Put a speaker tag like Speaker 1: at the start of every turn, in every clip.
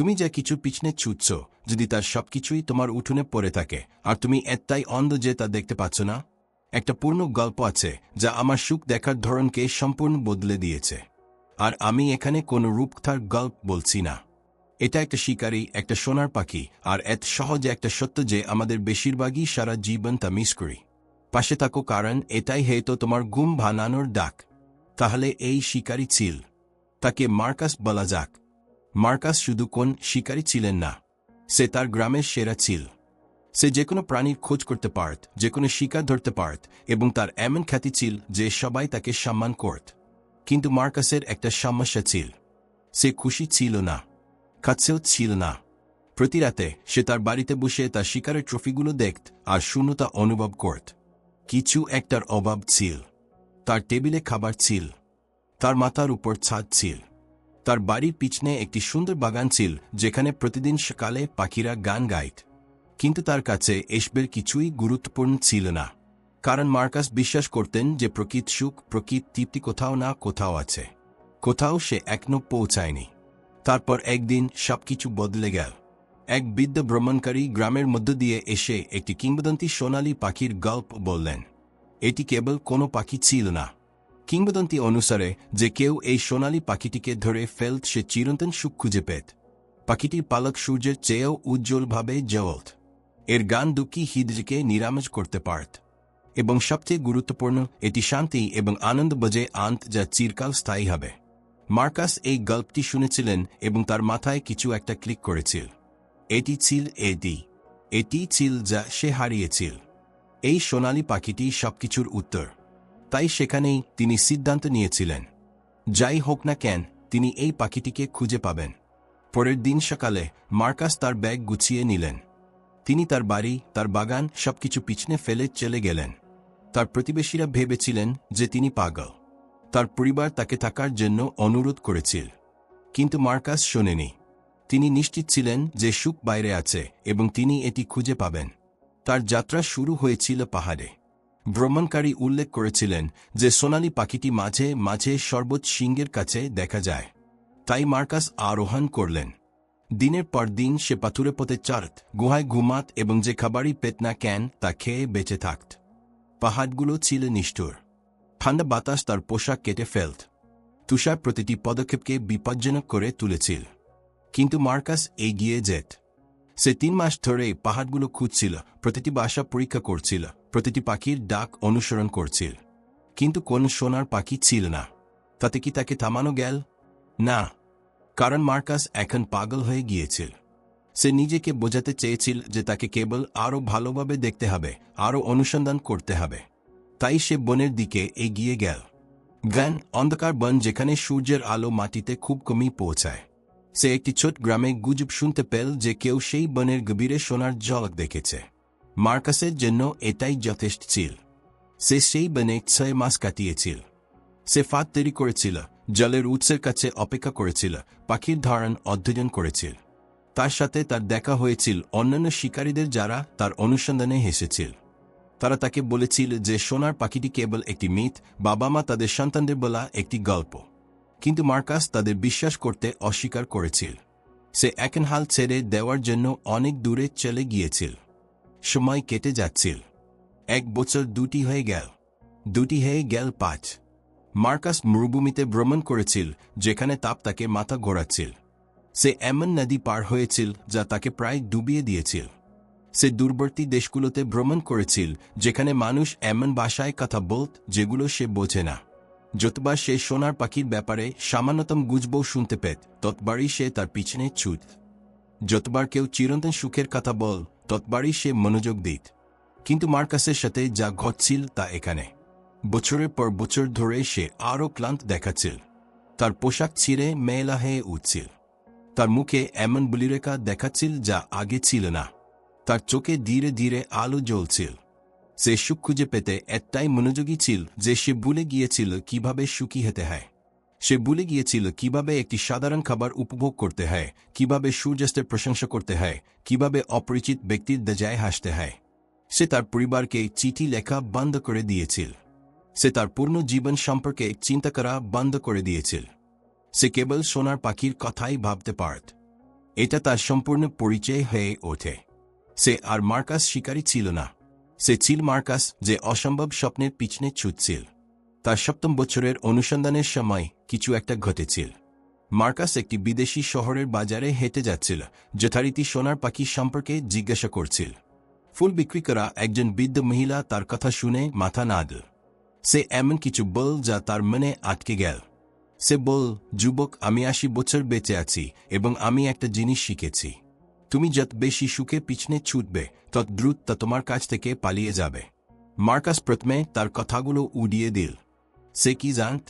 Speaker 1: তুমি যা কিছু পিছনে ছুটছ, যদি তার সবকিছুই তোমার উঠোনে পড়ে থাকে, আর তুমি এতটাই অন্ধ যে তা দেখতে পাচ্ছ না, একটা পূর্ণ গল্প আছে যা আমার সুখ দেখার ধরনকে সম্পূর্ণ বদলে দিয়েছে। আর আমি এখানে কোনো রূপথার গল্প বলছি না। এটা একটা শিকারী, একটা সোনার পাখি, আর এত সহজে একটা সত্য যে আমাদের বেশিরভাগই সারা জীবন তা মিস করি। পাশে থাকো কারণ এটাই হয়তো তোমার গুম ভানানোর ডাক। তাহলে এই শিকারী ছিল। তাকে মার্কাস বলা যাক। মার্কাস শুধু কোন শিকারী ছিলেন না, সে তার গ্রামের সেরা ছিল। সে যে কোনো প্রাণীর খোঁজ করতে পারত, যে কোনো শিকার ধরতে পারত এবং তার এমন খ্যাতি ছিল যে সবাই তাকে সম্মান করত। কিন্তু মার্কাসের একটা সমস্যা ছিল। সে খুশি ছিল না খাচ্ছেও ছিল না। প্রতি রাতে সে তার বাড়িতে বসে তার শিকারের ট্রফিগুলো দেখত আর শূন্যতা অনুভব করত। কিছু একটার অভাব ছিল, তার টেবিলে খাবার ছিল, তার মাথার উপর ছাদ ছিল। তার বাড়ির পিছনে একটি সুন্দর বাগান ছিল, যেখানে প্রতিদিন সকালে পাখিরা গান গাইত। কিন্তু তার কাছে এসবের কিছুই গুরুত্বপূর্ণ ছিল না, কারণ মার্কাস বিশ্বাস করতেন যে প্রকৃত সুখ, প্রকৃত তৃপ্তি কোথাও না কোথাও আছে। কোথাও সে এখনও পৌঁছায়নি। তারপর একদিন সবকিছু বদলে গেল। এক বৃদ্ধ ভ্রমণকারী গ্রামের মধ্য দিয়ে এসে একটি কিংবদন্তি সোনালী পাখির গল্প বললেন। এটি কেবল কোনো পাখি ছিল না কিংবদন্তি অনুসারে যে কেউ এই সোনালী পাখিটিকে ধরে ফেলত সে চিরন্তন সুখ খুঁজে পেত। পাখিটির পালক সূর্যের চেয়েও উজ্জ্বলভাবে জ্বলত এর গান দুঃখী হৃদয়কে নিরামজ করতে পারত। এবং সবচেয়ে গুরুত্বপূর্ণ, এটি শান্তি এবং আনন্দ বজে আন্ত যা চিরকাল স্থায়ী হবে। মার্কাস এই গল্পটি শুনেছিলেন এবং তার মাথায় কিছু একটা ক্লিক করেছিল। এটি ছিল এটি এটি ছিল যা সে হারিয়েছিল। এই সোনালী পাখিটি সবকিছুর উত্তর। তাই সেখানেই তিনি সিদ্ধান্ত নিয়েছিলেন। যাই হোক না কেন, তিনি এই পাখিটিকে খুঁজে পাবেন। পরের দিন সকালে মার্কাস তার ব্যাগ গুছিয়ে নিলেন। তিনি তার বাড়ি, তার বাগান সবকিছু পিছনে ফেলে চলে গেলেন। তার প্রতিবেশীরা ভেবেছিলেন যে তিনি পাগল। তার পরিবার তাকে থাকার জন্য অনুরোধ করেছিল। কিন্তু মার্কাস শোনেনি। তিনি নিশ্চিত ছিলেন যে সুখ বাইরে আছে এবং তিনি এটি খুঁজে পাবেন। তার যাত্রা শুরু হয়েছিল পাহাড়ে। ভ্রমণকারী উল্লেখ করেছিলেন যে সোনালি পাখিটি মাঝে মাঝে সর্বোচ্চ সিংহের কাছে দেখা যায়। তাই মার্কাস আরোহণ করলেন। দিনের পর দিন সে পাথুরে পথে চারত গুহায় ঘুমাত এবং যে খাবারই পেত না ক্যান তা খেয়ে বেঁচে থাকত। পাহাড়গুলো ছিল নিষ্ঠুর। ঠান্ডা বাতাস তার পোশাক কেটে ফেলত। তুষার প্রতিটি পদক্ষেপকে বিপজ্জনক করে তুলেছিল। কিন্তু মার্কাস এগিয়ে যেত। সে তিন মাস ধরে পাহাড়গুলো খুঁজছিল, প্রতিটি বাসা পরীক্ষা করছিল। প্রতিটি পাখির ডাক অনুসরণ করছিল। কিন্তু কোন সোনার পাখি ছিল না। তাতে কি তাকে থামানো গেল? না, কারণ মার্কাস এখন পাগল হয়ে গিয়েছিল। সে নিজেকে বোঝাতে চেয়েছিল যে তাকে কেবল আরও ভালোভাবে দেখতে হবে, আরও অনুসন্ধান করতে হবে। তাই সে বনের দিকে এগিয়ে গেল। জ্ঞান অন্ধকার বন যেখানে সূর্যের আলো মাটিতে খুব কমই পৌঁছায়। সে একটি ছোট গ্রামে গুজব শুনতে পেল যে কেউ সেই বনের গভীরে সোনার ঝলক দেখেছে। মার্কাসের জন্য এটাই যথেষ্ট ছিল। সে সেই বনে ছয় মাস কাটিয়েছিল। সে ফাঁদ তৈরি করেছিল, জলের উৎসের কাছে অপেক্ষা করেছিল, পাখির ধরন অধ্যয়ন করেছিল। তার সাথে তার দেখা হয়েছিল অন্যান্য শিকারীদের যারা তার অনুসন্ধানে হেসেছিল। তারা তাকে বলেছিল যে সোনার পাখিটি কেবল একটি মিথ বাবা মা তাদের সন্তানদের বলা একটি গল্প। কিন্তু মার্কাস তাদের বিশ্বাস করতে অস্বীকার করেছিল। সে এখন হাল ছেড়ে দেওয়ার জন্য অনেক দূরে চলে গিয়েছিল। সময় কেটে যাচ্ছিল। এক বছর দুটি হয়ে গেল। দুটি হয়ে গেল পাঁচ। মার্কাস মরুভূমিতে ভ্রমণ করেছিল, যেখানে তাপ তাকে মাথা ঘোরাচ্ছিল। সে এমন নদী পার হয়েছিল, যা তাকে প্রায় ডুবিয়ে দিয়েছিল। সে দূরবর্তী দেশগুলোতে ভ্রমণ করেছিল, যেখানে মানুষ এমন ভাষায় কথা বলত, যেগুলো সে বোঝে না। যতবার সে সোনার পাখির ব্যাপারে সামান্যতম গুজবও শুনতে পেত, ততবারই সে তার পিছনে ছুট যতবার কেউ চিরন্তন সুখের কথা বল, ততবারই সে মনোযোগ দিত। কিন্তু মার্কাসের সাথে যা ঘটছিল তা এখানে। বছরের পর বছর ধরে সে আরও ক্লান্ত দেখাচ্ছিল। তার পোশাক ছিঁড়ে মেলা হয়ে উঠছিল। তার মুখে এমন বুলিরেখা দেখাচ্ছিল যা আগে ছিল না। তার চোখে ধীরে ধীরে আলো জ্বলছিল। সে সুখ খুঁজে পেতে এতটাই মনোযোগী ছিল যে সে ভুলে গিয়েছিল কীভাবে সুখী হতে হয়। সে ভুলে গিয়েছিল কীভাবে একটি সাধারণ খাবার উপভোগ করতে হয়, কীভাবে সূর্যাস্তের প্রশংসা করতে হয়, কীভাবে অপরিচিত ব্যক্তির দজায় হাসতে হয়। সে তার পরিবারকে চিঠি লেখা বন্ধ করে দিয়েছিল। সে তার পূর্ণ জীবন সম্পর্কে চিন্তা করা বন্ধ করে দিয়েছিল। সে কেবল সোনার পাখির কথাই ভাবতে পারত। এটা তার সম্পূর্ণ পরিচয় হয়ে ওঠে। সে আর মার্কাস শিকারী ছিল না। সে ছিল মার্কাস যে অসম্ভব স্বপ্নের পিছনে ছুটছিল। তার সপ্তম বছরের অনুসন্ধানের সময় কিছু একটা ঘটেছিল। মার্কাস একটি বিদেশি শহরের বাজারে হেঁটে যাচ্ছিল, যথারীতি সোনার পাখি সম্পর্কে জিজ্ঞাসা করছিল। ফুল বিক্রি করা একজন বৃদ্ধ মহিলা তার কথা শুনে মাথা নাড়ল। সে এমন কিছু বল যা তার মনে আটকে গেল। সে বল, যুবক, আমি আশি বছর বেঁচে আছি এবং আমি একটা জিনিস শিখেছি। তুমি যত বেশি সুখে পিছনে ছুটবে, তত দ্রুত তা তোমার কাছ থেকে পালিয়ে যাবে। মার্কাস প্রথমে তার কথাগুলো উড়িয়ে দিল। সে কি জানত?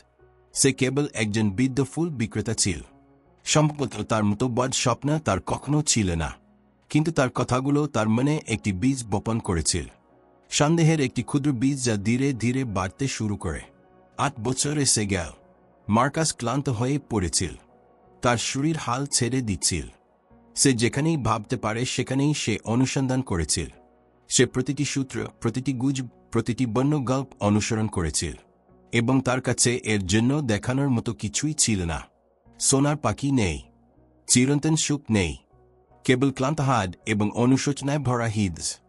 Speaker 1: সে কেবল একজন বৃদ্ধ ফুল বিক্রেতা ছিল। সম্ভবত তার মতো বদ স্বপ্ন তার কখনো ছিল না। কিন্তু তার কথাগুলো তার মনে একটি বীজ বপন করেছিল। সন্দেহের একটি ক্ষুদ্র বীজ যা ধীরে ধীরে বাড়তে শুরু করে। আট বছরে সে গেল। মার্কাস ক্লান্ত হয়ে পড়েছিল। তার শরীর হাল ছেড়ে দিচ্ছিল। সে যেখানেই ভাবতে পারে সেখানেই সে অনুসন্ধান করেছিল। সে প্রতিটি সূত্র, প্রতিটি গুজ, প্রতিটি বন্য গল্প অনুসরণ করেছিল। এবং তার কাছে এর জন্য দেখানোর মতো কিছুই ছিল না। সোনার পাখি নেই, চিরন্তন সুখ নেই, কেবল ক্লান্ত হাড এবং অনুশোচনায় ভরা হিদস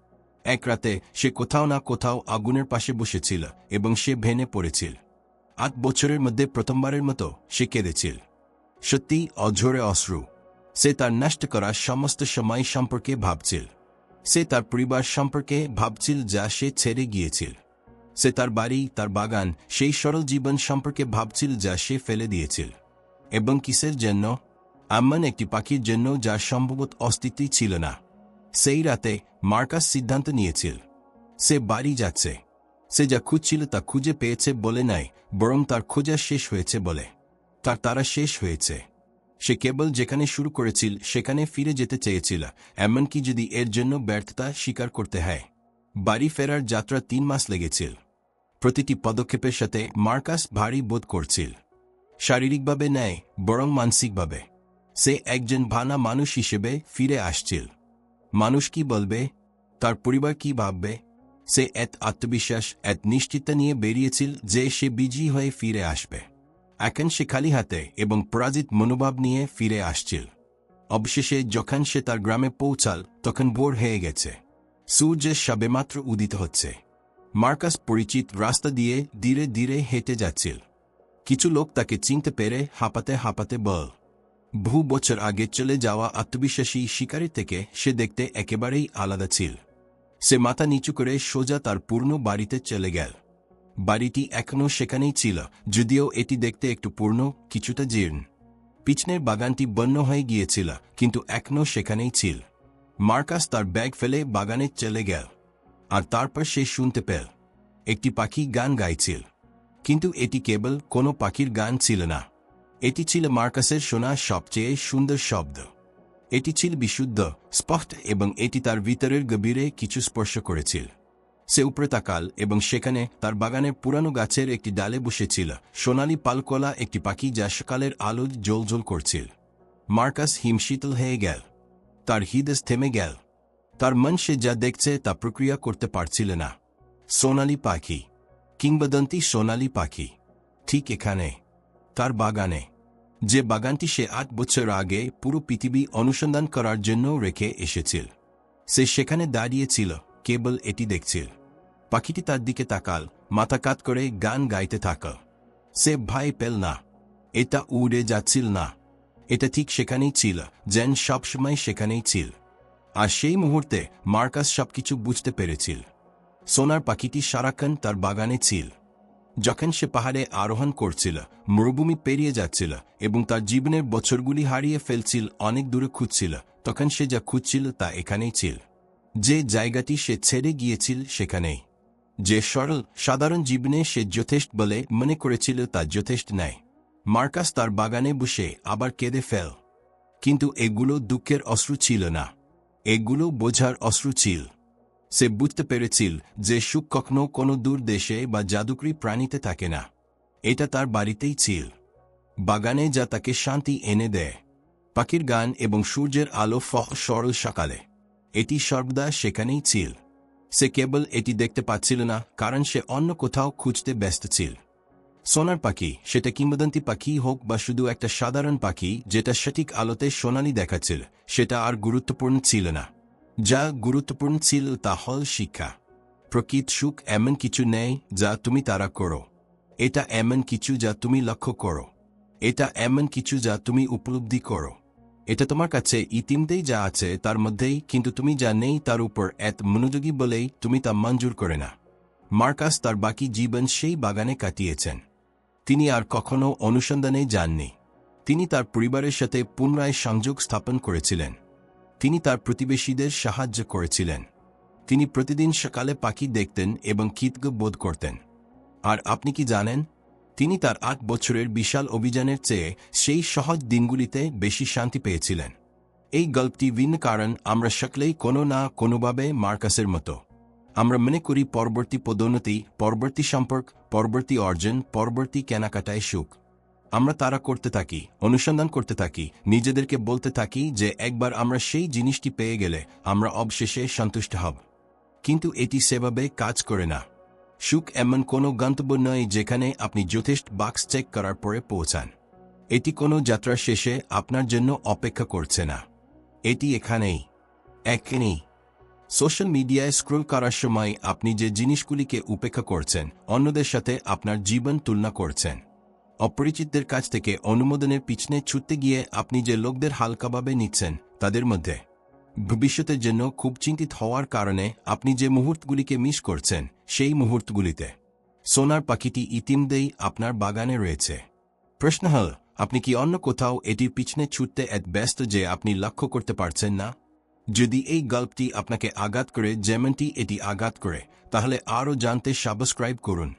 Speaker 1: এক রাতে সে কোথাও না কোথাও আগুনের পাশে বসেছিল এবং সে ভেনে পড়েছিল। আট বছরের মধ্যে প্রথমবারের মতো সে কেঁদেছিল। সত্যি অঝরে অশ্রু। সে তার নষ্ট করা সমস্ত সময় সম্পর্কে ভাবছিল। সে তার পরিবার সম্পর্কে ভাবছিল যা সে ছেড়ে গিয়েছিল। সে তার বাড়ি, তার বাগান, সেই সরল জীবন সম্পর্কে ভাবছিল যা সে ফেলে দিয়েছিল। এবং কিসের জন্য? এমন একটি পাখির জন্য যার সম্ভবত অস্তিত্বই ছিল না। সেই রাতে মার্কাস সিদ্ধান্ত নিয়েছিল। সে বাড়ি যাচ্ছে। সে যা খুঁজছিল তা খুঁজে পেয়েছে বলে নাই, বরং তার খোঁজা শেষ হয়েছে বলে। তার তারা শেষ হয়েছে। সে কেবল যেখানে শুরু করেছিল, সেখানে ফিরে যেতে চেয়েছিল, এমনকি যদি এর জন্য ব্যর্থতা স্বীকার করতে হয়। বাড়ি ফেরার যাত্রা তিন মাস লেগেছিল। প্রতিটি পদক্ষেপের সাথে মার্কাস ভারী বোধ করছিল। শারীরিকভাবে নেয় বরং মানসিকভাবে। সে একজন ভানা মানুষ হিসেবে ফিরে আসছিল। মানুষ কি বলবে? তার পরিবার কি ভাববে? সে এত আত্মবিশ্বাস, এত নিশ্চিততা নিয়ে বেরিয়েছিল যে সে বিজি হয়ে ফিরে আসবে। এখন সে খালি হাতে এবং পরাজিত মনোভাব নিয়ে ফিরে আসছিল। অবশেষে যখন সে তার গ্রামে পৌঁছাল, তখন ভোর হয়ে গেছে। সূর্যের সবেমাত্র উদিত হচ্ছে। মার্কাস পরিচিত রাস্তা দিয়ে ধীরে ধীরে হেঁটে যাচ্ছিল। কিছু লোক তাকে চিনতে পেরে হাঁপাতে হাঁপাতে বল বহু বছর আগে চলে যাওয়া আত্মবিশ্বাসী শিকারী থেকে সে দেখতে একেবারেই আলাদা ছিল। সে মাথা নিচু করে সোজা তার পূর্ণ বাড়িতে চলে গেল। বাড়িটি এখনও সেখানেই ছিল, যদিও এটি দেখতে একটু পূর্ণ, কিছুটা জীর্ণ। পিছনের বাগানটি বন্য হয়ে গিয়েছিল, কিন্তু এখনও সেখানেই ছিল। মার্কাস তার ব্যাগ ফেলে বাগানে চলে গেল, আর তারপর সে শুনতে পেল, একটি পাখি গান গাইছিল। কিন্তু এটি কেবল কোনো পাখির গান ছিল না। এটি ছিল মার্কাসের শোনা সবচেয়ে সুন্দর শব্দ। এটি ছিল বিশুদ্ধ, স্পষ্ট, এবং এটি তার ভিতরের গভীরে কিছু স্পর্শ করেছিল। সে উপরে তাকাল এবং সেখানে তার বাগানের পুরানো গাছের একটি ডালে বসেছিল। সোনালি পালকলা একটি পাখি যা সকালের আলো জলজল করছিল। মার্কাস হিমশীতল হয়ে গেল। তার হৃদয় থেমে গেল। তার মন সে যা দেখছে তা প্রক্রিয়া করতে পারছিল না। সোনালি পাখি, কিংবদন্তি সোনালি পাখি, ঠিক এখানে, তার বাগানে। যে বাগানটি সে আট বছর আগে পুরো পৃথিবী অনুসন্ধান করার জন্য রেখে এসেছিল। সে সেখানে দাঁড়িয়েছিল, কেবল এটি দেখছিল। পাখিটি তার দিকে তাকাল, মাথা কাত করে গান গাইতে থাক সে ভাই পেল না। এটা উড়ে যাচ্ছিল না। এটা ঠিক সেখানেই ছিল জেন সবসময় সেখানেই ছিল। আর সেই মুহূর্তে মার্কাস সবকিছু বুঝতে পেরেছিল। সোনার পাখিটি সারাক্ষণ তার বাগানে ছিল। যখন সে পাহাড়ে আরোহণ করছিল, মরুভূমি পেরিয়ে যাচ্ছিল এবং তার জীবনের বছরগুলি হারিয়ে ফেলছিল, অনেক দূরে খুঁজছিল, তখন সে যা খুঁজছিল তা এখানেই ছিল। যে জায়গাটি সে ছেড়ে গিয়েছিল সেখানেই। যে সরল, সাধারণ জীবনে সে যথেষ্ট বলে মনে করেছিল তা যথেষ্ট নেয়। মার্কাস তার বাগানে বসে আবার কেঁদে ফেল। কিন্তু এগুলো দুঃখের অশ্রু ছিল না। এগুলো বোঝার অশ্রু ছিল। সে বুঝতে পেরেছিল যে সুখ কখনো কোনো দূর দেশে বা জাদুকরি প্রাণীতে থাকে না। এটা তার বাড়িতেই ছিল। বাগানে যা তাকে শান্তি এনে দেয়। পাখির গান এবং সূর্যের আলো ফহ সরল সকালে। এটি সর্বদা সেখানেই ছিল। সে কেবল এটি দেখতে পাচ্ছিল না, কারণ সে অন্য কোথাও খুঁজতে ব্যস্ত ছিল। সোনার পাখি, সেটা কিংবদন্তি পাখি হোক বা শুধু একটা সাধারণ পাখি, যেটা সঠিক আলোতে সোনালি দেখাচ্ছিল, সেটা আর গুরুত্বপূর্ণ ছিল না। যা গুরুত্বপূর্ণ ছিল তা হল শিক্ষা। প্রকৃত সুখ এমন কিছু নেই যা তুমি তারা করো। এটা এমন কিছু যা তুমি লক্ষ্য করো। এটা এমন কিছু যা তুমি উপলব্ধি করো। এটা তোমার কাছে ইতিমধ্যেই যা আছে তার মধ্যেই, কিন্তু তুমি যা নেই তার উপর এত মনোযোগী বলেই তুমি তা মঞ্জুর করে না। মার্কাস তার বাকি জীবন সেই বাগানে কাটিয়েছেন। তিনি আর কখনও অনুসন্ধানে যাননি। তিনি তার পরিবারের সাথে পুনরায় সংযোগ স্থাপন করেছিলেন। তিনি তার প্রতিবেশীদের সাহায্য করেছিলেন। তিনি প্রতিদিন সকালে পাখি দেখতেন এবং কৃতজ্ঞ বোধ করতেন। আর আপনি কি জানেন, তিনি তার আট বছরের বিশাল অভিযানের চেয়ে সেই সহজ দিনগুলিতে বেশি শান্তি পেয়েছিলেন। এই গল্পটি ভিন্ন কারণ আমরা সকলেই কোনো না কোনোভাবে মার্কাসের মতো আমরা মনে করি পরবর্তী পদোন্নতি, পরবর্তী সম্পর্ক, পরবর্তী অর্জন, পরবর্তী কেনাকাটায় সুখ। আমরা তারা করতে থাকি, অনুসন্ধান করতে থাকি, নিজেদেরকে বলতে থাকি যে একবার আমরা সেই জিনিসটি পেয়ে গেলে আমরা অবশেষে সন্তুষ্ট হব। কিন্তু এটি সেভাবে কাজ করে না। সুখ এমন কোনো গন্তব্য নয় যেখানে আপনি যথেষ্ট বাক্স চেক করার পরে পৌঁছান। এটি কোনো যাত্রার শেষে আপনার জন্য অপেক্ষা করছে না। এটি এখানেই এখানেই। সোশ্যাল মিডিয়ায় স্ক্রোল করার সময় আপনি যে জিনিসগুলিকে উপেক্ষা করছেন, অন্যদের সাথে আপনার জীবন তুলনা করছেন। অপরিচিতদের কাছ থেকে অনুমোদনের পিছনে ছুটতে গিয়ে আপনি যে লোকদের হালকাভাবে নিচ্ছেন, তাদের মধ্যে। ভবিষ্যতের জন্য খুব চিন্তিত হওয়ার কারণে আপনি যে মুহূর্তগুলিকে মিস করছেন, সেই মুহূর্তগুলিতে। সোনার পাখিটি ইতিমধ্যেই আপনার বাগানে রয়েছে। প্রশ্ন হল, আপনি কি অন্য কোথাও এটির পিছনে ছুটতে এত ব্যস্ত যে আপনি লক্ষ্য করতে পারছেন না? যদি এই গল্পটি আপনাকে আঘাত করে, যেমনটি এটি আঘাত করে, তাহলে আরও জানতে সাবস্ক্রাইব করুন।